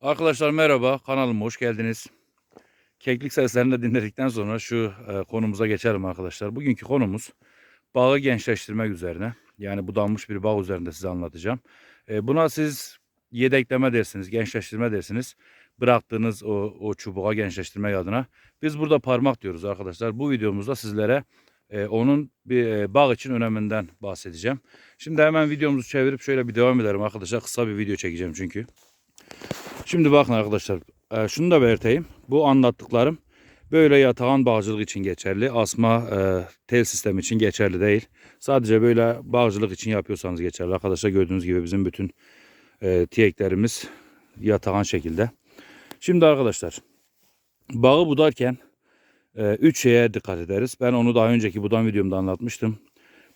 Arkadaşlar merhaba, kanalıma hoş geldiniz. Keklik seslerini de dinledikten sonra şu e, konumuza geçelim arkadaşlar. Bugünkü konumuz bağı gençleştirmek üzerine. Yani budanmış bir bağ üzerinde size anlatacağım. E, buna siz yedekleme dersiniz, gençleştirme dersiniz. Bıraktığınız o, o çubuğa gençleştirmek adına. Biz burada parmak diyoruz arkadaşlar. Bu videomuzda sizlere e, onun bir e, bağ için öneminden bahsedeceğim. Şimdi hemen videomuzu çevirip şöyle bir devam edelim arkadaşlar. Kısa bir video çekeceğim çünkü. Şimdi bakın arkadaşlar e, şunu da belirteyim. Bu anlattıklarım böyle yatağan bağcılık için geçerli. Asma e, tel sistemi için geçerli değil. Sadece böyle bağcılık için yapıyorsanız geçerli. Arkadaşlar gördüğünüz gibi bizim bütün e, tiyeklerimiz yatağan şekilde. Şimdi arkadaşlar bağı budarken 3 şeye dikkat ederiz. Ben onu daha önceki budan videomda anlatmıştım.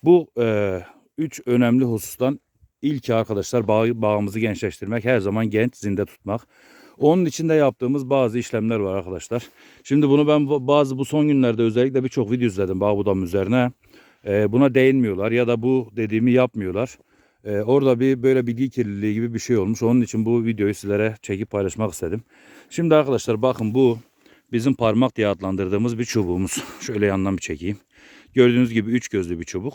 Bu 3 önemli husustan İlki arkadaşlar bağ, bağımızı gençleştirmek, her zaman genç zinde tutmak. Onun içinde yaptığımız bazı işlemler var arkadaşlar. Şimdi bunu ben bazı bu son günlerde özellikle birçok video izledim bağ budam üzerine. Ee, buna değinmiyorlar ya da bu dediğimi yapmıyorlar. Ee, orada bir böyle bilgi kirliliği gibi bir şey olmuş. Onun için bu videoyu sizlere çekip paylaşmak istedim. Şimdi arkadaşlar bakın bu bizim parmak diye adlandırdığımız bir çubuğumuz. Şöyle yandan bir çekeyim. Gördüğünüz gibi üç gözlü bir çubuk.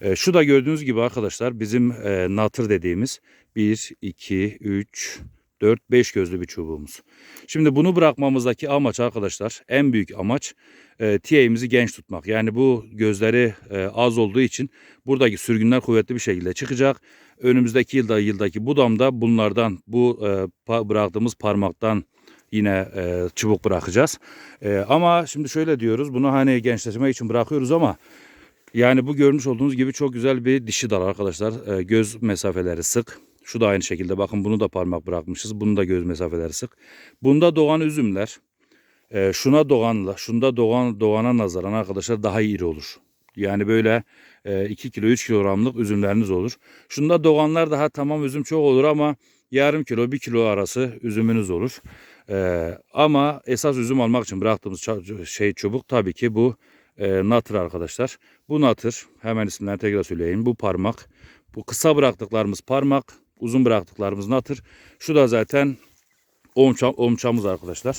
E, şu da gördüğünüz gibi arkadaşlar bizim e, natır dediğimiz 1, 2, 3, 4, 5 gözlü bir çubuğumuz. Şimdi bunu bırakmamızdaki amaç arkadaşlar en büyük amaç e, TA'mizi genç tutmak. Yani bu gözleri e, az olduğu için buradaki sürgünler kuvvetli bir şekilde çıkacak. Önümüzdeki yılda yıldaki budamda bunlardan bu e, pa, bıraktığımız parmaktan yine e, çubuk bırakacağız. E, ama şimdi şöyle diyoruz bunu hani gençleşme için bırakıyoruz ama yani bu görmüş olduğunuz gibi çok güzel bir dişi dal arkadaşlar. E, göz mesafeleri sık. Şu da aynı şekilde bakın bunu da parmak bırakmışız. Bunu da göz mesafeleri sık. Bunda doğan üzümler e, şuna doğanla, şunda doğan doğana nazaran arkadaşlar daha iri olur. Yani böyle e, 2 kilo 3 kilogramlık üzümleriniz olur. Şunda doğanlar daha tamam üzüm çok olur ama yarım kilo 1 kilo arası üzümünüz olur. E, ama esas üzüm almak için bıraktığımız şey çubuk tabii ki bu e, natır arkadaşlar. Bu natır hemen isimlerini tekrar söyleyeyim. Bu parmak. Bu kısa bıraktıklarımız parmak. Uzun bıraktıklarımız natır. Şu da zaten omça, omçamız arkadaşlar.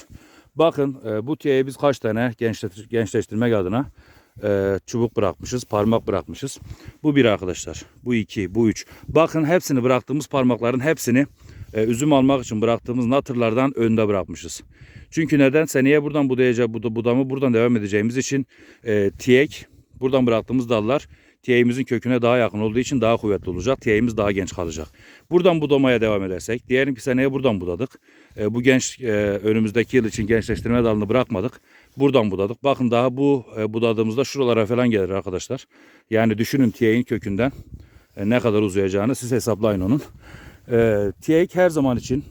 Bakın e, bu tiyeye biz kaç tane gençleştir, gençleştirmek adına e, çubuk bırakmışız, parmak bırakmışız. Bu bir arkadaşlar. Bu iki, bu üç. Bakın hepsini bıraktığımız parmakların hepsini e, üzüm almak için bıraktığımız natırlardan önde bırakmışız. Çünkü neden? Seneye buradan budayacak, buda, budamı buradan devam edeceğimiz için e, tiyek, buradan bıraktığımız dallar tiyeğimizin köküne daha yakın olduğu için daha kuvvetli olacak. Tiyeğimiz daha genç kalacak. Buradan budamaya devam edersek, diyelim ki seneye buradan budadık. E, bu genç e, önümüzdeki yıl için gençleştirme dalını bırakmadık. Buradan budadık. Bakın daha bu e, budadığımızda şuralara falan gelir arkadaşlar. Yani düşünün tiyeğin kökünden e, ne kadar uzayacağını siz hesaplayın onun. E, tiyek her zaman için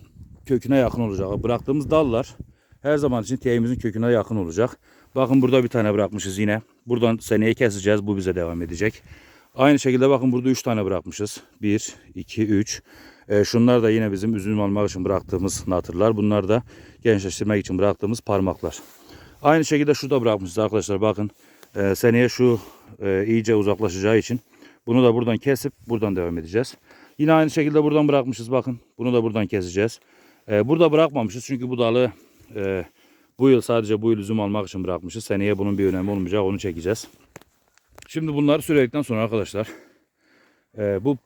köküne yakın olacak. Bıraktığımız dallar her zaman için tiyeğimizin köküne yakın olacak. Bakın burada bir tane bırakmışız yine. Buradan seneye keseceğiz. Bu bize devam edecek. Aynı şekilde bakın burada 3 tane bırakmışız. 1, 2, 3. E, şunlar da yine bizim üzüm almak için bıraktığımız natırlar. Bunlar da gençleştirmek için bıraktığımız parmaklar. Aynı şekilde şurada bırakmışız arkadaşlar. Bakın e, seneye şu e, iyice uzaklaşacağı için bunu da buradan kesip buradan devam edeceğiz. Yine aynı şekilde buradan bırakmışız. Bakın bunu da buradan keseceğiz. E, burada bırakmamışız çünkü bu dalı e, bu yıl sadece bu yıl üzüm almak için bırakmışız. Seneye bunun bir önemi olmayacak. Onu çekeceğiz. Şimdi bunları söyledikten sonra arkadaşlar e, bu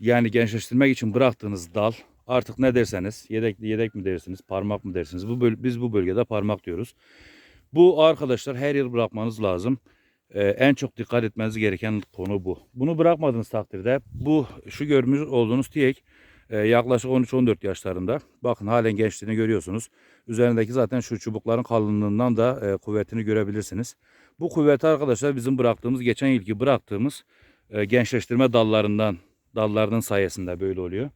yani gençleştirmek için bıraktığınız dal artık ne derseniz yedek yedek mi dersiniz parmak mı dersiniz bu biz bu bölgede parmak diyoruz. Bu arkadaşlar her yıl bırakmanız lazım. Ee, en çok dikkat etmeniz gereken konu bu. Bunu bırakmadığınız takdirde bu şu görmüş olduğunuz tiyek e, yaklaşık 13-14 yaşlarında. Bakın halen gençliğini görüyorsunuz. Üzerindeki zaten şu çubukların kalınlığından da e, kuvvetini görebilirsiniz. Bu kuvveti arkadaşlar bizim bıraktığımız geçen yılki bıraktığımız e, gençleştirme dallarından dallarının sayesinde böyle oluyor.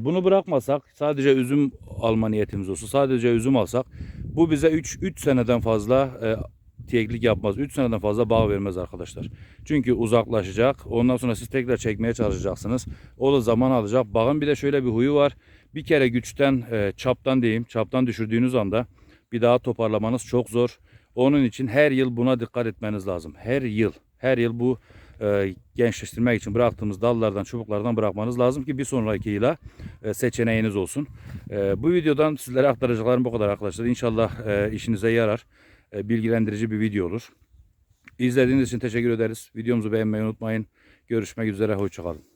Bunu bırakmasak sadece üzüm alma niyetimiz olsa sadece üzüm alsak bu bize 3 3 seneden fazla tiyeklik yapmaz. 3 seneden fazla bağ vermez arkadaşlar. Çünkü uzaklaşacak. Ondan sonra siz tekrar çekmeye çalışacaksınız. O da zaman alacak. Bağın bir de şöyle bir huyu var. Bir kere güçten, e, çaptan diyeyim, çaptan düşürdüğünüz anda bir daha toparlamanız çok zor. Onun için her yıl buna dikkat etmeniz lazım. Her yıl, her yıl bu e, gençleştirmek için bıraktığımız dallardan, çubuklardan bırakmanız lazım ki bir sonraki yıla e, seçeneğiniz olsun. E, bu videodan sizlere aktaracaklarım bu kadar arkadaşlar. İnşallah e, işinize yarar. E, bilgilendirici bir video olur. İzlediğiniz için teşekkür ederiz. Videomuzu beğenmeyi unutmayın. Görüşmek üzere. Hoşçakalın.